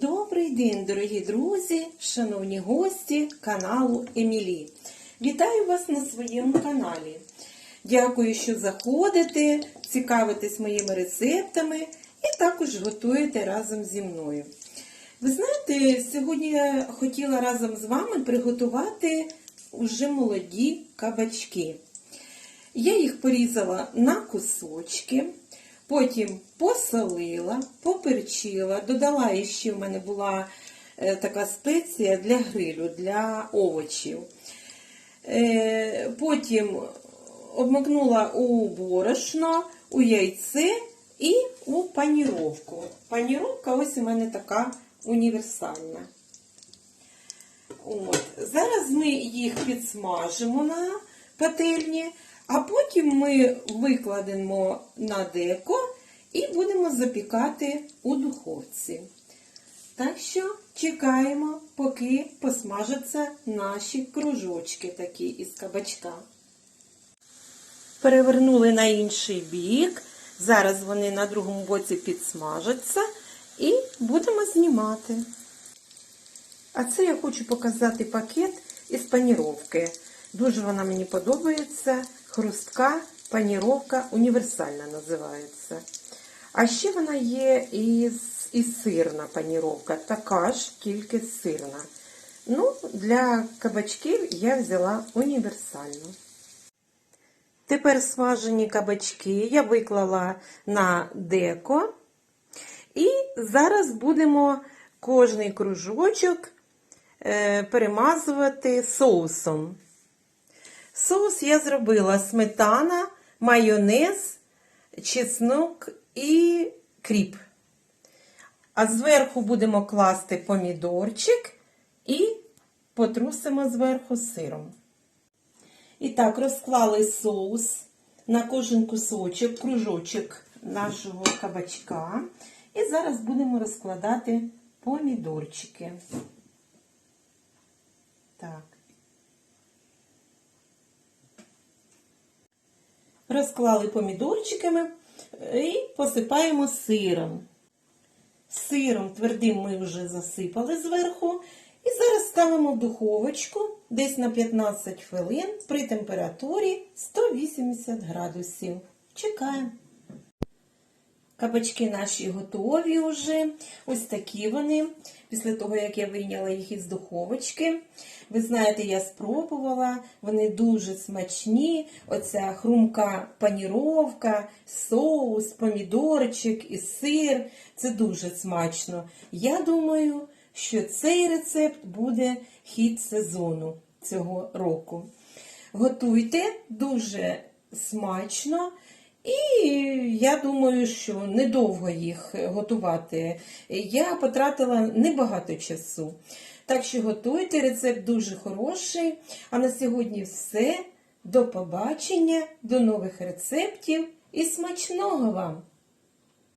Добрий день, дорогі друзі, шановні гості каналу Емілі. Вітаю вас на своєму каналі. Дякую, що заходите, цікавитесь моїми рецептами і також готуєте разом зі мною. Ви знаєте, сьогодні я хотіла разом з вами приготувати уже молоді кабачки. Я їх порізала на кусочки, потім посолила, поперчила, додала ще в мене була е, така спеція для грилю, для овочів. Е, Потім обмакнула у борошно, у яйце і у паніровку. Паніровка ось у мене така універсальна. От. Зараз ми їх підсмажимо на пательні, а потім ми викладемо на деко і будемо запікати у духовці. Так що чекаємо, поки посмажаться наші кружочки такі із кабачка. Перевернули на інший бік. Зараз вони на другому боці підсмажаться і будемо знімати. А це я хочу показати пакет із паніровки. Дуже вона мені подобається. Хрустка паніровка універсальна називається. А ще вона є і, і сирна паніровка, така ж, тільки сирна. Ну, для кабачків я взяла універсальну. Тепер смажені кабачки я виклала на деко. І зараз будемо кожний кружочок е, перемазувати соусом. Соус я зробила сметана, майонез, чеснок і кріп. А зверху будемо класти помідорчик і потрусимо зверху сиром. І так, розклали соус на кожен кусочок, кружочок нашого кабачка. І зараз будемо розкладати помідорчики. Так. Розклали помідорчиками і посипаємо сиром. Сиром твердим ми вже засипали зверху. І зараз ставимо в духовочку десь на 15 хвилин при температурі 180 градусів. Чекаємо. Кабачки наші готові вже. Ось такі вони. Після того, як я вийняла їх із духовочки. Ви знаєте, я спробувала, вони дуже смачні. Оця хрумка паніровка, соус, помідорчик і сир. Це дуже смачно. Я думаю, що цей рецепт буде хід сезону цього року. Готуйте дуже смачно. І я думаю, що недовго їх готувати. Я потратила небагато часу. Так що готуйте, рецепт дуже хороший. А на сьогодні все. До побачення, до нових рецептів і смачного вам!